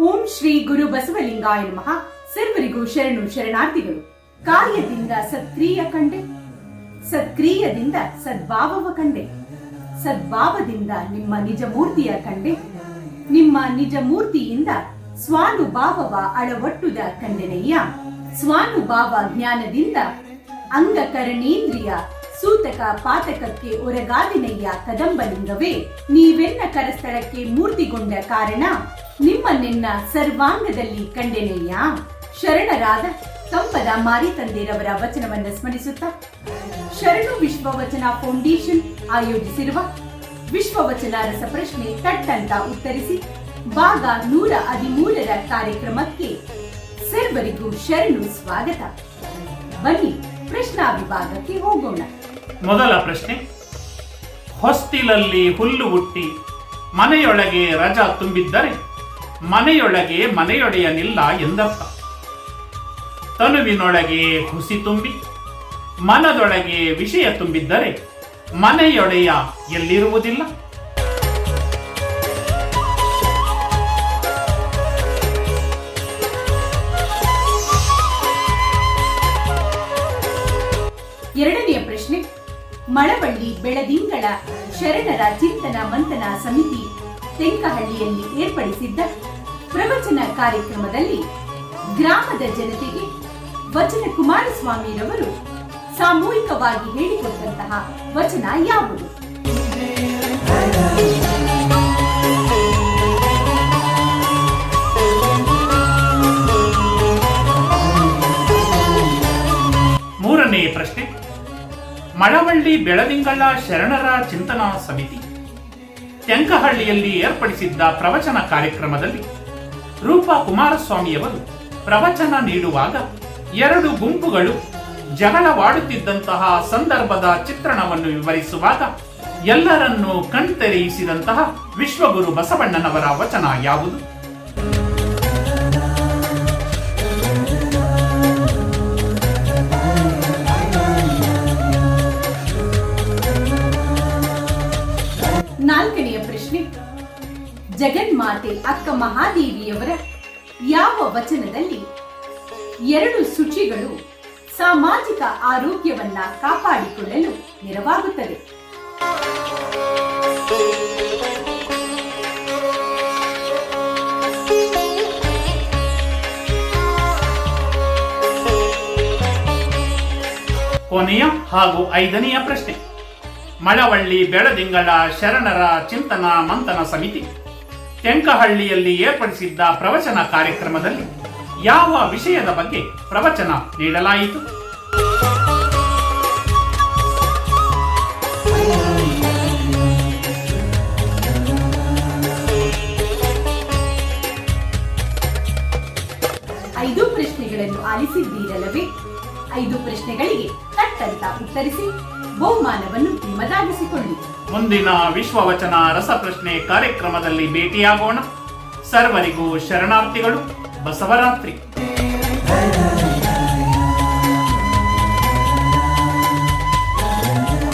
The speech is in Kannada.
ಓಂ ಶ್ರೀ ಗುರು ಬಸವಲಿಂಗಾಯ ನಮಃ. ಸರ್ವರಿಗೂ ಶರಣು ಶರಣಾರ್ಥಿಗಳು. ಕಾರ್ಯದಿಂದ ಸತ್ಕ್ರಿಯ ಕಂಡೆ. ಸತ್ಕ್ರಿಯದಿಂದ ಸದ್ಭಾವವ ಕಂಡೆ. ಸದ್ಭಾವದಿಂದ ನಿಮ್ಮ ನಿಜ ಮೂರ್ತಿಯ ಕಂಡೆ. ನಿಮ್ಮ ನಿಜ ಮೂರ್ತಿಯಿಂದ ಸ್ವಾನುಭಾವವ ಅಳವಟ್ಟುದ ಕಂಡೆನಯ್ಯ ಸ್ವಾನುಭಾವ ಜ್ಞಾನದಿಂದ ಅಂಗಕರಣೇಂದ್ರಿಯ ಸೂತಕ ಪಾತಕಕ್ಕೆ ಒರಗಾದಿನಯ್ಯ ಕದಂಬಲಿಂಗವೇ. ನೀವೆನ್ನ ಕರಸ್ಥಳಕ್ಕೆ ಮೂರ್ತಿಗೊಂಡ ಕಾರಣ ನಿಮ್ಮನ್ನೆನ್ನ ಸರ್ವಾಂಗದಲ್ಲಿ ಕಂಡೆನೆಯ? ಶರಣರಾದ ಕಂಪದ ಮಾರಿ ತಂದೆರವರ ವಚನವನ್ನ ಸ್ಮರಿಸುತ್ತಾ. ಶರಣು ವಿಶ್ವವಚನ ಫೌಂಡೇಶನ್ ಆಯೋಜಿಸಿರುವ ವಿಶ್ವವಚನ ರಸಪ್ರಶ್ನೆ ತಟ್ಟಂತ ಉತ್ತರಿಸಿ, ಭಾಗ ನೂರ ಹದಿಮೂರರ ಕಾರ್ಯಕ್ರಮಕ್ಕೆ ಸರ್ವರಿಗೂ ಶರಣು ಸ್ವಾಗತ. ಬನ್ನಿ, ಪ್ರಶ್ನಾ ವಿಭಾಗಕ್ಕೆ ಹೋಗೋಣ. ಮೊದಲ ಪ್ರಶ್ನೆ, ಹೊಸ್ತಿಲಲ್ಲಿ ಹುಲ್ಲು ಹುಟ್ಟಿ ಮನೆಯೊಳಗೆ ರಜಾ ತುಂಬಿದ್ದರೆ ಮನೆಯೊಳಗೆ ಮನೆಯೊಡೆಯನಿಲ್ಲ ಎಂದರ್ಥ. ತನುವಿನೊಳಗೆ ಹುಸಿ ತುಂಬಿ, ಮನದೊಳಗೆ ವಿಷಯ ತುಂಬಿದ್ದರೆ ಮನೆಯೊಡೆಯ ಎಲ್ಲಿರುವುದಿಲ್ಲ. ಎರಡನೆಯ ಪ್ರಶ್ನೆ, ಮಳವಳ್ಳಿ ಬೆಳದಿಂಗಳ ಶರಣರ ಚಿಂತನ ಮಂಥನ ಸಮಿತಿ ತೆಂಕಹಳ್ಳಿಯಲ್ಲಿ ಏರ್ಪಡಿಸಿದ್ದ ಪ್ರವಚನ ಕಾರ್ಯಕ್ರಮದಲ್ಲಿ ಗ್ರಾಮದ ಜನತೆಗೆ ವಚನ ಕುಮಾರಸ್ವಾಮಿರವರು ಸಾಮೂಹಿಕವಾಗಿ ಹೇಳಿಕೊಟ್ಟಂತಹ ವಚನ ಯಾವುದು? ಮೂರನೇ ಪ್ರಶ್ನೆ, ಮಳವಳ್ಳಿ ಬೆಳದಿಂಗಳ ಶರಣರ ಚಿಂತನಾ ಸಮಿತಿ. ತೆಂಕಹಳ್ಳಿಯಲ್ಲಿ ಏರ್ಪಡಿಸಿದ್ದ ಪ್ರವಚನ ಕಾರ್ಯಕ್ರಮದಲ್ಲಿ ರೂಪಾ ಕುಮಾರಸ್ವಾಮಿಯವರು ಪ್ರವಚನ ನೀಡುವಾಗ ಎರಡು ಗುಂಪುಗಳು ಜಗಳವಾಡುತ್ತಿದ್ದಂತಹ ಸಂದರ್ಭದ ಚಿತ್ರಣವನ್ನು ವಿವರಿಸುವಾಗ ಎಲ್ಲರನ್ನೂ ಕಣ್ತೆರೆಯಿಸಿದಂತಹ ವಿಶ್ವಗುರು ಬಸವಣ್ಣನವರ ವಚನ ಯಾವುದು? ಜಗನ್ಮಾತೆ ಅಕ್ಕ ಮಹಾದೇವಿಯವರ ಯಾವ ವಚನದಲ್ಲಿ ಎರಡು ಶುಚಿಗಳು ಸಾಮಾಜಿಕ ಆರೋಗ್ಯವನ್ನ ಕಾಪಾಡಿಕೊಳ್ಳಲು ನೆರವಾಗುತ್ತದೆ? ಕೊನೆಯ ಹಾಗೂ ಐದನೆಯ ಪ್ರಶ್ನೆ. ಮಳವಳ್ಳಿ ಬೆಳದಿಂಗಳ ಶರಣರ ಚಿಂತನ ಮಂಥನ ಸಮಿತಿ. ತೆಂಕಹಳ್ಳಿಯಲ್ಲಿ ಏರ್ಪಡಿಸಿದ್ದ ಪ್ರವಚನ ಕಾರ್ಯಕ್ರಮದಲ್ಲಿ ಯಾವ ವಿಷಯದ ಬಗ್ಗೆ ಪ್ರವಚನ ನೀಡಲಾಯಿತು? ಐದು ಪ್ರಶ್ನೆಗಳನ್ನು ಆಲಿಸಿದ್ದೀರಲ್ಲವೇ? ಐದು ಪ್ರಶ್ನೆಗಳಿಗೆ ತಟ್ಟಂತ ಉತ್ತರಿಸಿ ಬಹುಮಾನವನ್ನು ನಿಮ್ಮದಾಗಿಸಿಕೊಳ್ಳಿ ಮುಂದಿನ ವಿಶ್ವವಚನ ರಸಪ್ರಶ್ನೆ ಕಾರ್ಯಕ್ರಮದಲ್ಲಿ ಭೇಟಿಯಾಗೋಣ. ಸರ್ವರಿಗೂ ಶರಣಾರ್ಥಿಗಳು ಬಸವರಾತ್ರಿ.